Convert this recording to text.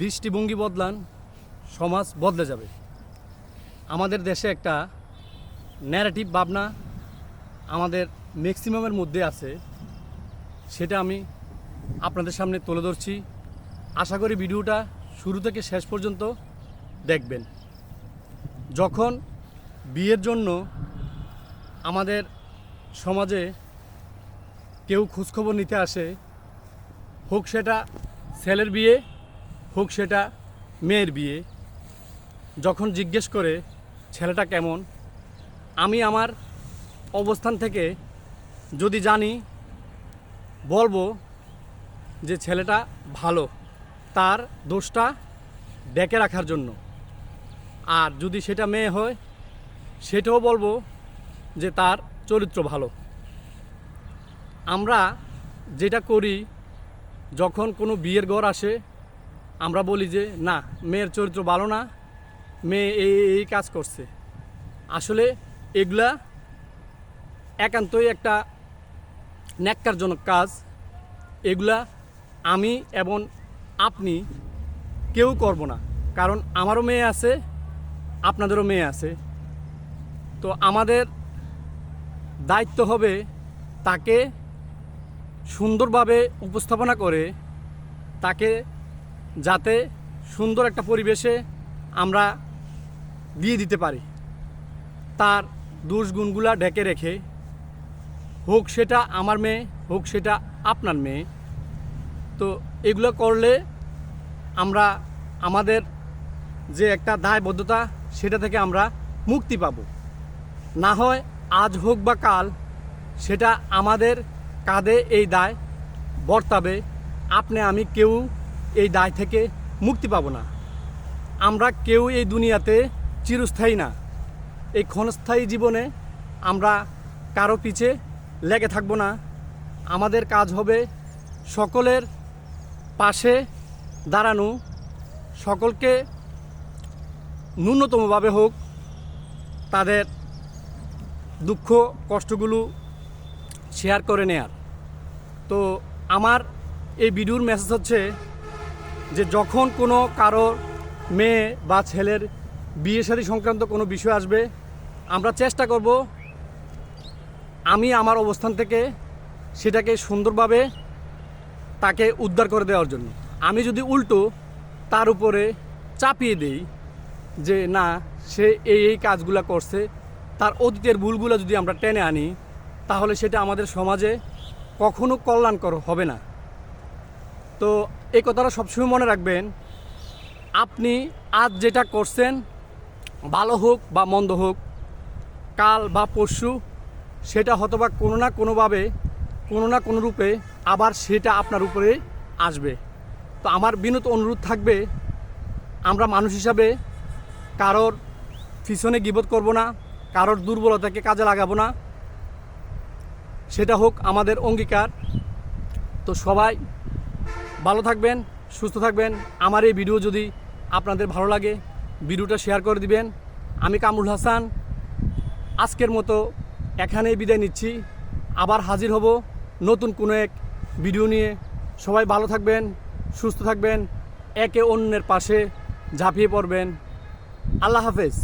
দৃষ্টিভঙ্গি বদলান, সমাজ বদলে যাবে। আমাদের দেশে একটা ন্যারেটিভ ভাবনা আমাদের ম্যাক্সিমামের মধ্যে আছে, সেটা আমি আপনাদের সামনে তুলে ধরছি। আশা করি ভিডিওটা শুরু থেকে শেষ পর্যন্ত দেখবেন। যখন বিয়ের জন্য আমাদের সমাজে কেউ খোঁজখবর নিতে আসে, হোক সেটা ছেলের বিয়ে হোক সেটা মেয়ের বিয়ে, যখন জিজ্ঞেস করে, ছেলেটা কেমন? আমি আমার অবস্থান থেকে যদি জানি, বলব যে ছেলেটা ভালো, তার দোষটা ডেকে রাখার জন্য। আর যদি সেটা মেয়ে হয়, সেটাও বলব যে তার চরিত্র ভালো। আমরা যেটা করি, যখন কোনো বিয়ের ঘর আসে আমরা বলি যে, না, মেয়ের চরিত্র ভালো না, মেয়ে এই এই কাজ করছে। আসলে এগুলা একান্তই একটা ন্যাক্কারজনক কাজ। এগুলা আমি এবং আপনি কেউ করব না। কারণ আমারও মেয়ে আছে, আপনাদেরও মেয়ে আছে। তো আমাদের দায়িত্ব হবে তাকে সুন্দরভাবে উপস্থাপনা করে, তাকে যাতে সুন্দর একটা পরিবেশে আমরা দিয়ে দিতে পারি। তার দোষ গুণগুলা ঢেকে রেখে, হোক সেটা আমার মেয়ে, হোক সেটা আপনার মেয়ে, তো এগুলো করলে আমরা আমাদের যে একটা দায়বদ্ধতা, সেটা থেকে আমরা মুক্তি পাব। না হয় আজ হোক বা কাল, সেটা আমাদের কাঁধে এই দায় বর্তাবে, আপনি আমি কেউ এই দায় থেকে মুক্তি পাবো না। আমরা কেউ এই দুনিয়াতে চিরস্থায়ী না। এই ক্ষণস্থায়ী জীবনে আমরা কারও পিছে লেগে থাকব না। আমাদের কাজ হবে সকলের পাশে দাঁড়ানো। সকলকে ন্যূনতমভাবে হোক, তাদের দুঃখ, কষ্টগুলো শেয়ার করে নেয়ার। তো আমার এই ভিডিওর মেসেজ হচ্ছে যে যখন কোনো কারোর মেয়ে বা ছেলের বিয়ে শাদী সংক্রান্ত কোনো বিষয় আসবে, আমরা চেষ্টা করব আমি আমার অবস্থান থেকে সেটাকে সুন্দরভাবে তাকে উদ্ধার করে দেওয়ার জন্য। আমি যদি উল্টো তার উপরে চাপিয়ে দেই যে না, সে এই এই কাজগুলো করছে, তার অতীতের ভুলগুলো যদি আমরা টেনে আনি, তাহলে সেটা আমাদের সমাজে কখনো কল্যাণকর হবে না। তো এই কথাটা সবসময় মনে রাখবেন, আপনি আজ যেটা করছেন, ভালো হোক বা মন্দ হোক, কাল বা পরশু সেটা হয়তোবা কোনো না কোনোভাবে, কোনো না কোনো রূপে আবার সেটা আপনার উপরে আসবে। তো আমার বিনত অনুরোধ থাকবে, আমরা মানুষ হিসাবে কারোর পিছনে গিবত করব না, কারোর দুর্বলতাকে কাজে লাগাবো না। সেটা হোক আমাদের অঙ্গীকার। তো সবাই ভালো থাকবেন, সুস্থ থাকবেন। আমার এই ভিডিও যদি আপনাদের ভালো লাগে, ভিডিওটা শেয়ার করে দিবেন। আমি কামরুল হাসান, আজকের মতো এখানেই বিদায় নিচ্ছি। আবার হাজির হব নতুন কোনো এক ভিডিও নিয়ে। সবাই ভালো থাকবেন, সুস্থ থাকবেন, একে অন্যের পাশে ঝাঁপিয়ে পড়বেন। আল্লাহ হাফেজ।